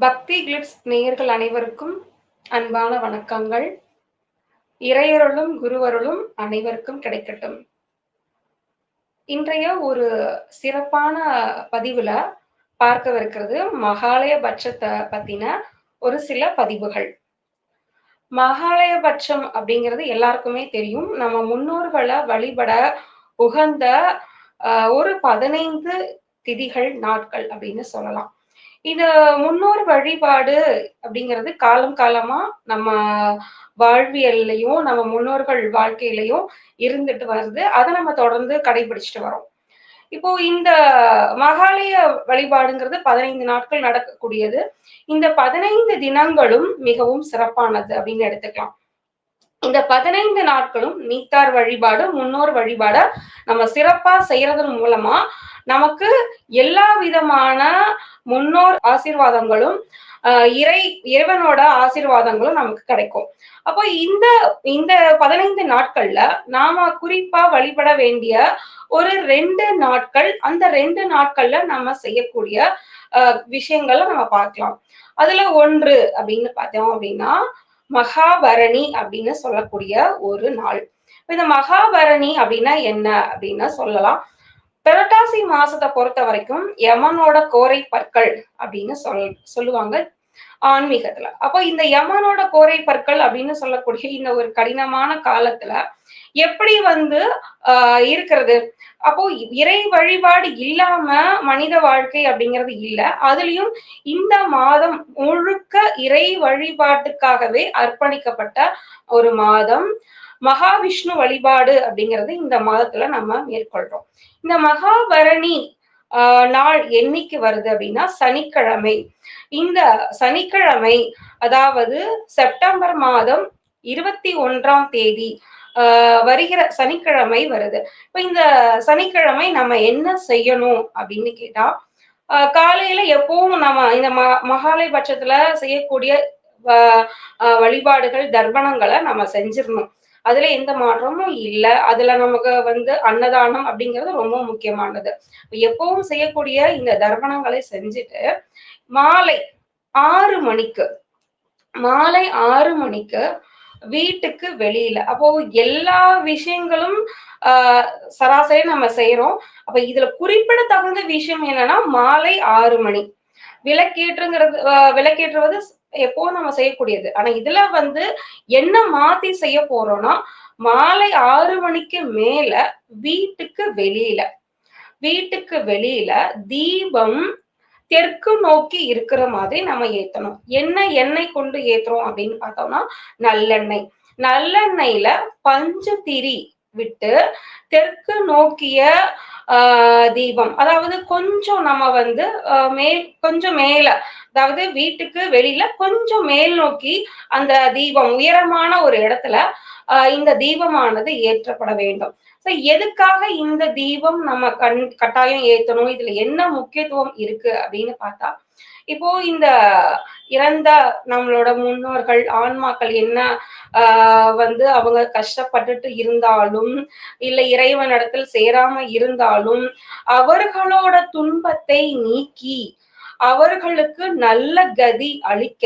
பக்தி கிளிட்ஸ் நேயர்கள் அனைவருக்கும் அன்பான வணக்கங்கள். இறையருளும் குருவருளும் அனைவருக்கும் கிடைக்கட்டும். இன்றைய ஒரு சிறப்பான பதிவுல பார்க்கவிருக்கிறது மகாலயபட்சத்தை பத்தின ஒரு சில பதிவுகள். மகாலயபட்சம் அப்படிங்கிறது எல்லாருக்குமே தெரியும். நம்ம முன்னோர்களை வழிபட உகந்த ஆஹ், ஒரு பதினைந்து திதிகள் நாட்கள் அப்படின்னு சொல்லலாம். இது முன்னோர் வழிபாடு அப்படிங்கிறது காலம் காலமா நம்ம வாழ்வியல்லையும் நம்ம முன்னோர்கள் வாழ்க்கையிலையும் இருந்துட்டு வருது. அதை நம்ம தொடர்ந்து கடைபிடிச்சிட்டு வரோம். இப்போ இந்த மகாலய வழிபாடுங்கிறது பதினைந்து நாட்கள் நடக்கக்கூடியது. இந்த பதினைந்து தினங்களும் மிகவும் சிறப்பானது அப்படின்னு எடுத்துக்கலாம். இந்த பதினைந்து நாட்களும் நீத்தார் வழிபாடு முன்னோர் வழிபாட நம்ம சிறப்பா செய்யறதன் மூலமா நமக்கு எல்லா விதமான முன்னோர் ஆசீர்வாதங்களும் இறை இறைவனோட ஆசீர்வாதங்களும் நமக்கு கிடைக்கும். அப்போ இந்த இந்த பதினைந்து நாட்கள்ல நாம குறிப்பா வழிபட வேண்டிய ஒரு ரெண்டு நாட்கள் அந்த ரெண்டு நாட்கள்ல நம்ம செய்யக்கூடிய விஷயங்களை நம்ம பார்க்கலாம். அதுல ஒன்று அப்படின்னு பார்த்தோம் அப்படின்னா மகாபரணி அப்படின்னு சொல்லக்கூடிய ஒரு நாள். இந்த மகாபரணி அப்படின்னா என்ன அப்படின்னு சொல்லலாம். புரட்டாசி மாசத்தை பொறுத்த வரைக்கும் யமனோட கோரை பற்கள் அப்படின்னு சொல் சொல்லுவாங்க ஆன்மீகத்துல. அப்போ இந்த யமனோட கோரை பற்கள் அப்படின்னு சொல்லக்கூடிய இந்த ஒரு கடினமான காலத்துல எப்படி வந்து ஆஹ் இருக்கிறது? அப்போ இறை வழிபாடு இல்லாம மனித வாழ்க்கை அப்படிங்கிறது இல்ல. அதுலயும் இந்த மாதம் முழு இறை வழிபாட்டுக்காகவே அர்ப்பணிக்கப்பட்ட ஒரு மாதம். மகாவிஷ்ணு வழிபாடு அப்படிங்கிறது இந்த மாதத்துல நம்ம மேற்கொள்றோம். இந்த மகாபரணி ஆஹ் நாள் என்னைக்கு வருது அப்படின்னா சனிக்கிழமை. இந்த சனிக்கிழமை அதாவது செப்டம்பர் மாதம் இருபத்தி ஒன்றாம் தேதி ஆஹ் வருகிற சனிக்கிழமை வருது. இப்ப இந்த சனிக்கிழமை நம்ம என்ன செய்யணும் அப்படின்னு கேட்டா காலையில எப்பவும் நம்ம இந்த ம மகாலய பட்சத்துல செய்யக்கூடிய வழிபாடுகள் தர்ப்பணங்களை நம்ம செஞ்சிடணும். அதுல எந்த மாற்றமும் இல்லை. அதுல நமக்கு வந்து அன்னதானம் அப்படிங்கிறது ரொம்ப முக்கியமானது. எப்பவும் செய்யக்கூடிய இந்த தர்ப்பணங்களை செஞ்சுட்டு மாலை ஆறு மணிக்கு மாலை ஆறு மணிக்கு வீட்டுக்கு வெளியில. அப்போ எல்லா விஷயங்களும் சராசரி நம்ம செய்யறோம் அப்ப இதுல குறிப்பிடத்தகுந்த விஷயம் என்னன்னா மாலை ஆறு மணி. விளக்கேற்றுங்கிறது விளக்கேற்றுவது எப்போ நம்ம செய்யக்கூடியது. ஆனா இதுல வந்து என்ன மாத்தி செய்ய போறோம்னா மாலை ஆறு மணிக்கு மேல வீட்டுக்கு வெளியில வீட்டுக்கு வெளியில தீபம் தெற்கு நோக்கி இருக்கிற மாதிரி நம்ம ஏத்தணும். என்ன எண்ணெய் கொண்டு ஏத்துறோம் அப்படின்னு பார்த்தோம்னா நல்லெண்ணெய். நல்லெண்ணெய்ல பஞ்சு திரி விட்டு தெற்கு நோக்கிய ஆஹ் தீபம். அதாவது கொஞ்சம் நம்ம வந்து மேல் கொஞ்சம் மேல அதாவது வீட்டுக்கு வெளியில கொஞ்சம் மேல் நோக்கி அந்த தீபம் உயரமான ஒரு இடத்துல இந்த தீபமானது ஏற்றப்பட வேண்டும். So, எதுக்காக இந்த தீபம் நம்ம கண் கட்டாயம் ஏற்றணும்? இதுல என்ன முக்கியத்துவம் இருக்கு அப்படின்னு பார்த்தா இப்போ இந்த இறந்த நம்மளோட முன்னோர்கள் ஆன்மாக்கள் என்ன ஆஹ் வந்து அவங்க கஷ்டப்பட்டுட்டு இருந்தாலும் இல்ல இறைவனிடத்தில் சேராம இருந்தாலும் அவர்களோட துன்பத்தை நீக்கி அவர்களுக்கு நல்ல கதி அளிக்க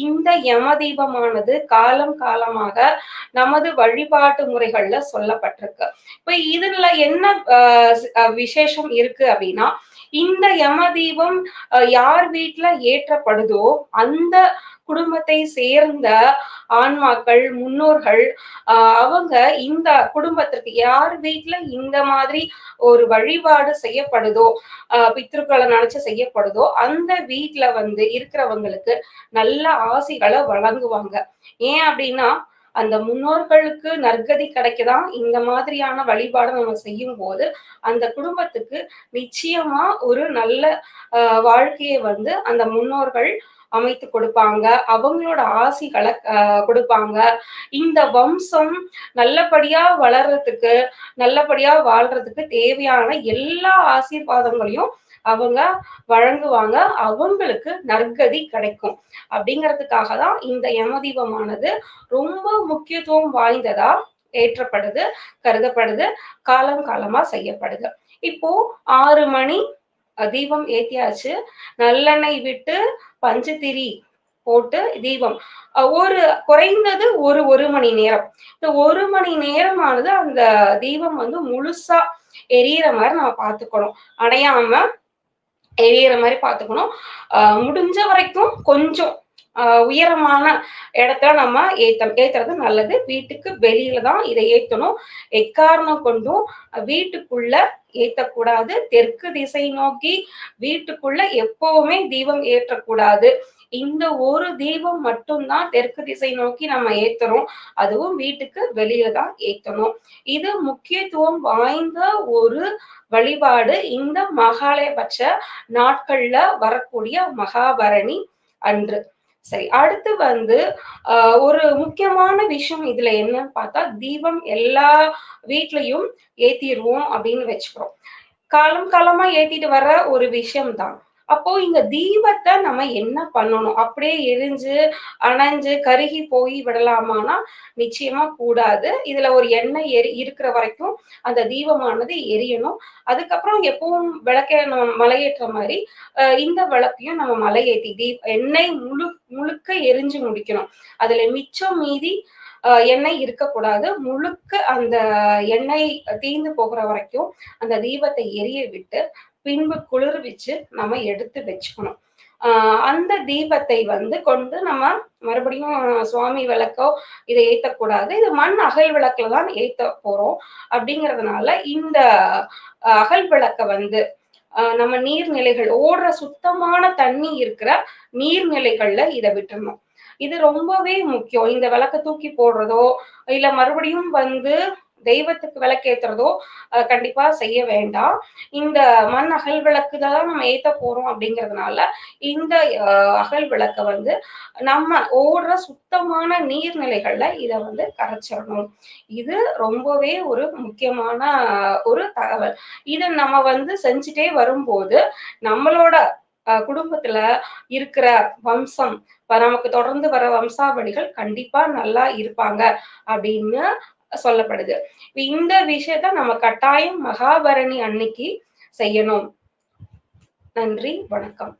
இந்த யமதீபமானது காலம் காலமாக நமது வழிபாட்டு முறைகள்ல சொல்லப்பட்டிருக்கு. இப்ப இதுல என்ன ஆஹ் விசேஷம் இருக்கு அப்படின்னா இந்த யமதீபம் ஆஹ் யார் வீட்டுல ஏற்றப்படுதோ அந்த குடும்பத்தை சேர்ந்த ஆன்மாக்கள் முன்னோர்கள் ஆஹ் அவங்க இந்த குடும்பத்திற்கு யார் வீட்டுல இந்த மாதிரி ஒரு வழிபாடு செய்யப்படுதோ அஹ் பித்ருக்களை நினைச்சு செய்யப்படுதோ அந்த வீட்டுல வந்து இருக்கிறவங்களுக்கு நல்ல ஆசைகளை வழங்குவாங்க. ஏன் அப்படின்னா அந்த முன்னோர்களுக்கு நற்கதி கிடைக்கதான் இந்த மாதிரியான வழிபாடு நம்ம செய்யும் போது அந்த குடும்பத்துக்கு நிச்சயமா ஒரு நல்ல வாழ்க்கையை வந்து அந்த முன்னோர்கள் அமைத்து கொடுப்பாங்க. அவங்களோட ஆசிகளை கொடுப்பாங்க. இந்த வம்சம் நல்லபடியா வளர்றதுக்கு நல்லபடியா வாழ்றதுக்கு தேவையான எல்லா ஆசீர்வாதங்களையும் அவங்க வழங்குவாங்க. அவங்களுக்கு நற்கதி கிடைக்கும். அப்படிங்கிறதுக்காக தான் இந்த யமதீபமானது ரொம்ப முக்கியத்துவம் வாய்ந்ததா ஏற்றப்படுது கருதப்படுது காலம் காலமா செய்யப்படுது. இப்போ ஆறு மணி தீபம் ஏத்தியாச்சு. நல்லெண்ணெய் விட்டு பஞ்சுத்திரி போட்டு தீபம். ஒரு குறைந்தது ஒரு ஒரு மணி நேரம். இந்த ஒரு மணி நேரமானது அந்த தீபம் வந்து முழுசா எரியற மாதிரி நம்ம பார்த்துக்கணும். அடையாம எரியற மாதிரி பார்த்துக்கணும். முடிஞ்ச வரைக்கும் கொஞ்சம் உயரமான இடத்துல நம்ம ஏத்த ஏத்துறது நல்லது. வீட்டுக்கு வெளியில தான் இதை ஏத்தணும். எக்காரணம் கொண்டும் வீட்டுக்குள்ள ஏத்தக்கூடாது. தெற்கு திசை நோக்கி வீட்டுக்குள்ள எப்பவுமே தீபம் ஏற்றக்கூடாது. இந்த ஒரு தீபம் மட்டும்தான் தெற்கு திசை நோக்கி நம்ம ஏத்தணும் அதுவும் வீட்டுக்கு வெளியில தான் ஏத்தணும். இது முக்கியத்துவம் வாய்ந்த ஒரு வழிபாடு. இந்த மகாலயபட்ச நாட்கள்ல வரக்கூடிய மகாபரணி அன்று. சரி அடுத்து வந்து ஆஹ் ஒரு முக்கியமான விஷயம் இதுல என்னன்னு பார்த்தா தீபம் எல்லா வீட்லயும் ஏத்திடுவோம் அப்படின்னு வச்சுக்கிறோம். காலம் காலமா ஏத்திட்டு வர்ற ஒரு விஷயம் தான் அப்போ இந்த தீபத்தை நம்ம என்ன பண்ணணும்? அப்படியே எரிஞ்சு அணைஞ்சு கருகி போய் விடலாமான்னா நிச்சயமா கூடாது. இதுல ஒரு எண்ணெய் எரி இருக்கிற வரைக்கும் அந்த தீபமானது எரியணும். அதுக்கப்புறம் எப்பவும் விளக்க நம்ம மலையேற்ற மாதிரி இந்த விளக்கையும் நம்ம மலையேத்தி தீ எண்ணெய் முழு முழுக்க எரிஞ்சு முடிக்கணும். அதுல மிச்சம் மீதி அஹ் எண்ணெய் இருக்கக்கூடாது. முழுக்க அந்த எண்ணெய் தீந்து போகிற வரைக்கும் அந்த தீபத்தை எரிய விட்டு பின்பு குளிர்விச்சு நம்ம எடுத்து வச்சுக்கணும். ஆஹ் அந்த தீபத்தை வந்து கொண்டு நம்ம மறுபடியும் சுவாமி விளக்கோ இதை ஏத்தக்கூடாது. இது மண் அகல் விளக்குல தான் ஏத்த போறோம். அப்படிங்கறதுனால இந்த அகல் விளக்க வந்து நம்ம நீர்நிலைகள் ஓடுற சுத்தமான தண்ணி இருக்கிற நீர்நிலைகள்ல இதை விட்டுறணும். இது ரொம்பவே முக்கியம். இந்த விளக்க தூக்கி போடுறதோ இல்ல மறுபடியும் வந்து தெய்வத்துக்கு விளக்கேத்துறதோ கண்டிப்பா செய்ய வேண்டாம். இந்த மண் அகல் விளக்கு தான் நம்ம ஏத்த போறோம் அப்படிங்கறதுனால இந்த அஹ், அகல் விளக்க வந்து நம்ம ஓடுற சுத்தமான நீர்நிலைகள்ல இதை வந்து கரைச்சிடணும். இது ரொம்பவே ஒரு முக்கியமான ஒரு தகவல். இதை நம்ம வந்து செஞ்சுட்டே வரும்போது நம்மளோட அஹ், குடும்பத்துல இருக்கிற வம்சம் இப்ப நமக்கு தொடர்ந்து வர வம்சாவளிகள் கண்டிப்பா நல்லா இருப்பாங்க அப்படின்னு சொல்லப்படுது. இந்த விஷயத்த நம்ம கட்டாயம் மகாபரணி அன்னைக்கு செய்யணும். நன்றி வணக்கம்.